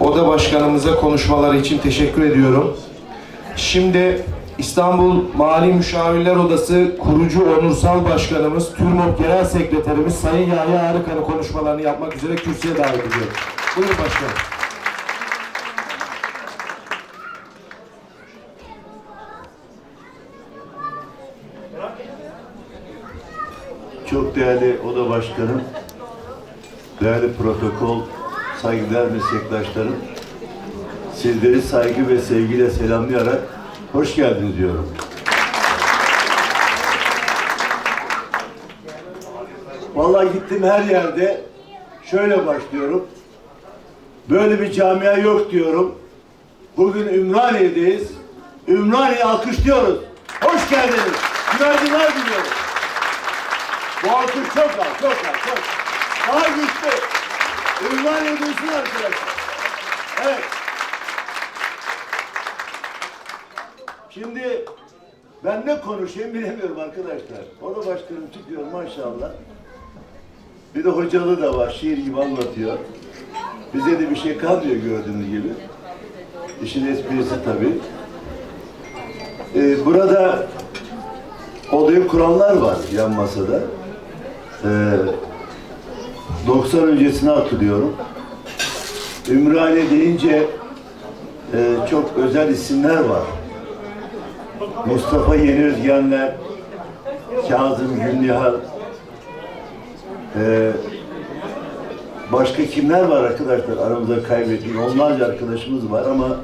Oda Başkanımıza konuşmaları için teşekkür ediyorum. Şimdi İstanbul Mali Müşavirler Odası kurucu onursal başkanımız, TÜRMOP Genel Sekreterimiz Sayın Yahya Arıkan'ı konuşmalarını yapmak üzere kürsüye davet ediyorum. Buyurun başkanım. Çok değerli oda başkanım, değerli protokol, saygıdeğer meslektaşlarım, sizleri saygı ve sevgiyle selamlayarak hoş geldiniz diyorum. Vallahi gittim her yerde şöyle başlıyorum. Böyle bir camia yok diyorum. Bugün Ümraniye'deyiz. Ümraniye'yi alkışlıyoruz. Hoş geldiniz. Günaydınlar diliyorum. Bu alkış çok az, çok az, çok. Daha güçlü. Ünvan edilsin arkadaşlar. Evet. Şimdi ben ne konuşayım bilemiyorum arkadaşlar. O da başkanım çıkıyor maşallah. Bir de hocalı da var, şiir gibi anlatıyor. Bize de bir şey kalmıyor gördüğünüz gibi. İşin esprisi tabii. Ee, burada odayı kuranlar var yan masada. Ee, 90 öncesine hatırlıyorum. Ümraniye deyince e, çok özel isimler var. Mustafa Yeni Özgenler, Kazım Gülnihal, e, başka kimler var arkadaşlar aramızda kaybettiğim onlarca arkadaşımız var ama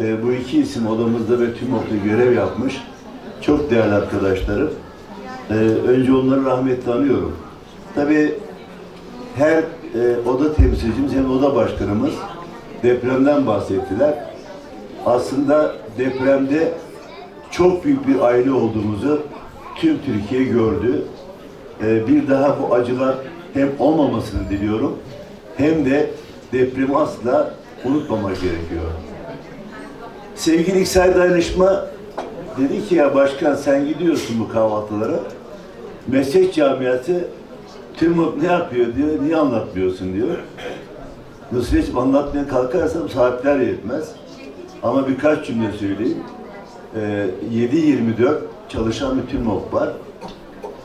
e, bu iki isim odamızda ve tüm okulu görev yapmış. Çok değerli arkadaşlarım. E, önce onları rahmetle anıyorum. Tabii her e, oda temsilcimiz hem oda başkanımız depremden bahsettiler. Aslında depremde çok büyük bir aile olduğumuzu tüm Türkiye gördü. E, bir daha bu acılar hem olmamasını diliyorum hem de depremi asla unutmamak gerekiyor. Sevgili İksel Dayanışma dedi ki ya başkan sen gidiyorsun bu kahvaltılara. Meslek camiası TÜRMOP ne yapıyor diyor, niye anlatmıyorsun diyor. Nusret'ciğim anlatmaya kalkarsam saatler yetmez. Ama birkaç cümle söyleyeyim. Ee, 7-24 çalışan bir TÜRMOP var.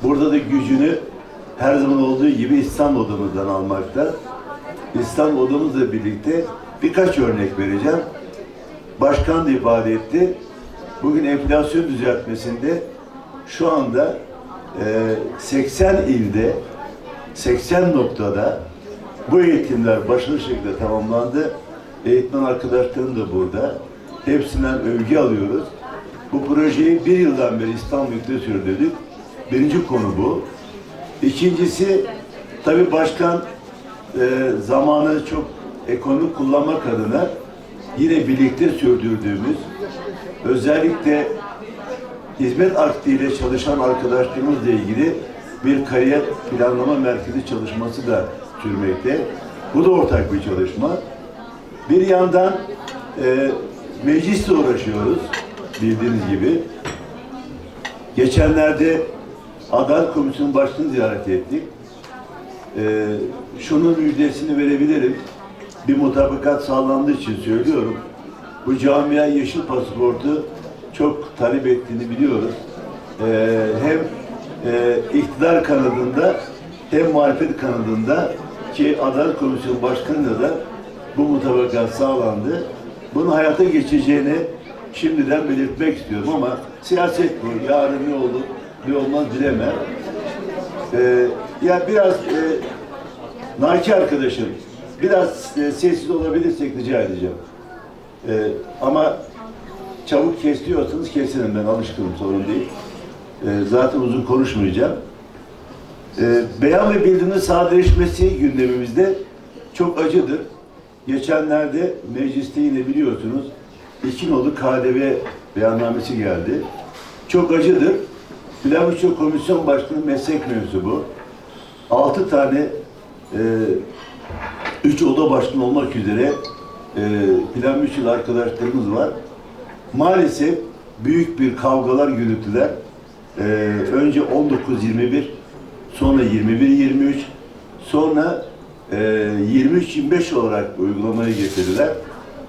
Burada da gücünü her zaman olduğu gibi İstanbul odamızdan almakta. İstanbul odamızla birlikte birkaç örnek vereceğim. Başkan da ifade etti. Bugün enflasyon düzeltmesinde şu anda e, 80 ilde 80 noktada bu eğitimler başarılı şekilde tamamlandı. Eğitmen arkadaşlarım da burada. Hepsinden övgü alıyoruz. Bu projeyi bir yıldan beri İstanbul'da sürdürdük. Birinci konu bu. İkincisi, tabii başkan e, zamanı çok ekonomik kullanmak adına yine birlikte sürdürdüğümüz özellikle hizmet aktiyle çalışan arkadaşlarımızla ilgili bir kariyer planlama merkezi çalışması da sürmekte. Bu da ortak bir çalışma. Bir yandan e, meclisle uğraşıyoruz bildiğiniz gibi. Geçenlerde Adalet Komisyonu Başkanı'nı ziyaret ettik. E, şunun müjdesini verebilirim. Bir mutabakat sağlandığı için söylüyorum. Bu camia yeşil pasaportu çok talep ettiğini biliyoruz. E, hem e, iktidar kanadında hem muhalefet kanadında ki Adalet Komisyonu Başkanı'na da bu mutabakat sağlandı. Bunu hayata geçeceğini şimdiden belirtmek istiyorum ama siyaset bu. Yarın ne olur, ne olmaz bilemem. Ee, ya biraz e, Naki arkadaşım, biraz e, sessiz olabilirsek rica edeceğim. Ee, ama çabuk kes diyorsanız kesirim ben alışkınım sorun değil. Ee, zaten uzun konuşmayacağım. Ee, beyan ve bildirinin sadeleşmesi gündemimizde çok acıdır. Geçenlerde mecliste yine biliyorsunuz iki nolu KDV beyannamesi geldi. Çok acıdır. Bilanço Komisyon Başkanı meslek mensubu. Altı tane e, üç oda başkanı olmak üzere e, plan arkadaşlarımız var. Maalesef büyük bir kavgalar yürüttüler. Ee, önce 19-21, sonra 21-23, sonra e, 23-25 olarak uygulamaya getirdiler.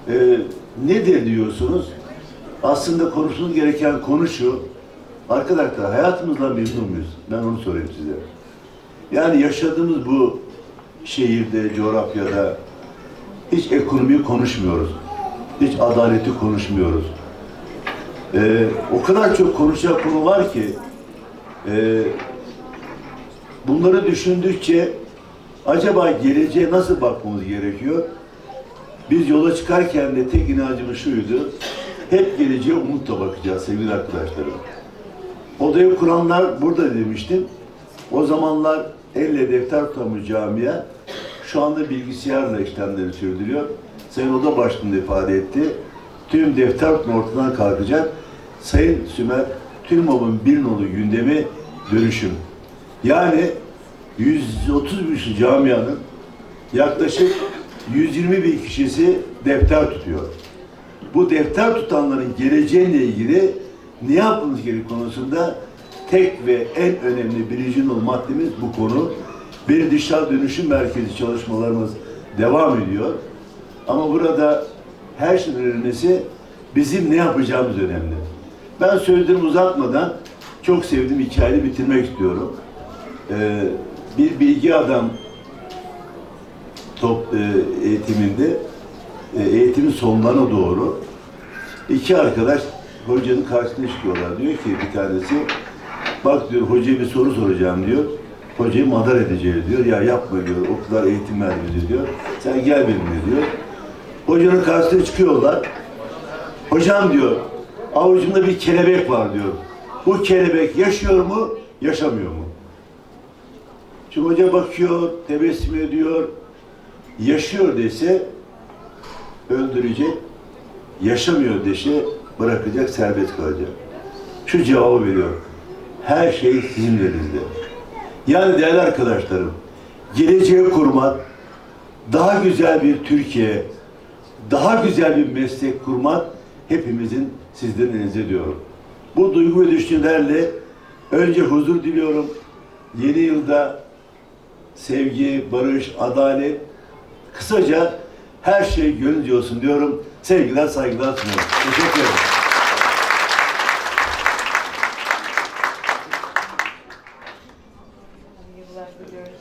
E, nedir diyorsunuz? Aslında konuşulması gereken konu şu. Arkadaşlar hayatımızdan memnun muyuz? Ben onu sorayım size. Yani yaşadığımız bu şehirde, coğrafyada hiç ekonomiyi konuşmuyoruz. Hiç adaleti konuşmuyoruz. Ee, o kadar çok konuşacak konu var ki e, bunları düşündükçe acaba geleceğe nasıl bakmamız gerekiyor? Biz yola çıkarken de tek inancımız şuydu. Hep geleceğe umutla bakacağız sevgili arkadaşlarım. Odayı kuranlar burada demiştim. O zamanlar elle defter tutan camia şu anda bilgisayarla işlemleri sürdürüyor. Sayın Oda Başkanı ifade etti. Tüm defter ortadan kalkacak. Sayın Sümer, TÜRMOB'un bir nolu gündemi dönüşüm. Yani 130 bin camianın yaklaşık 120 bin kişisi defter tutuyor. Bu defter tutanların geleceğiyle ilgili ne yapmamız gerektiği konusunda tek ve en önemli birinci maddemiz bu konu. Bir dışarı dönüşüm merkezi çalışmalarımız devam ediyor. Ama burada her şeyin önemlisi bizim ne yapacağımız önemli. Ben sözlerimi uzatmadan çok sevdiğim hikayeyi bitirmek istiyorum. Ee, bir bilgi adam top e, eğitiminde e, eğitimin sonlarına doğru iki arkadaş hocanın karşısına çıkıyorlar. Diyor ki bir tanesi bak diyor hocaya bir soru soracağım diyor. Hocayı madar edeceğiz diyor. Ya yapma diyor. O kadar eğitim vermedi diyor. Sen gel benimle diyor. Hocanın karşısına çıkıyorlar. Hocam diyor avucumda bir kelebek var diyor. Bu kelebek yaşıyor mu, yaşamıyor mu? Şimdi hoca bakıyor, tebessüm ediyor. Yaşıyor dese öldürecek, yaşamıyor dese bırakacak, serbest kalacak. Şu cevabı veriyor. Her şey sizin elinizde. Yani değerli arkadaşlarım, geleceği kurmak, daha güzel bir Türkiye, daha güzel bir meslek kurmak hepimizin sizlerin elinizde diyorum. Bu duygu ve düşüncelerle önce huzur diliyorum. Yeni yılda sevgi, barış, adalet, kısaca her şey gönlünce olsun diyorum. Sevgiler, saygılar sunuyorum. Teşekkür ederim. Yıllar diliyoruz.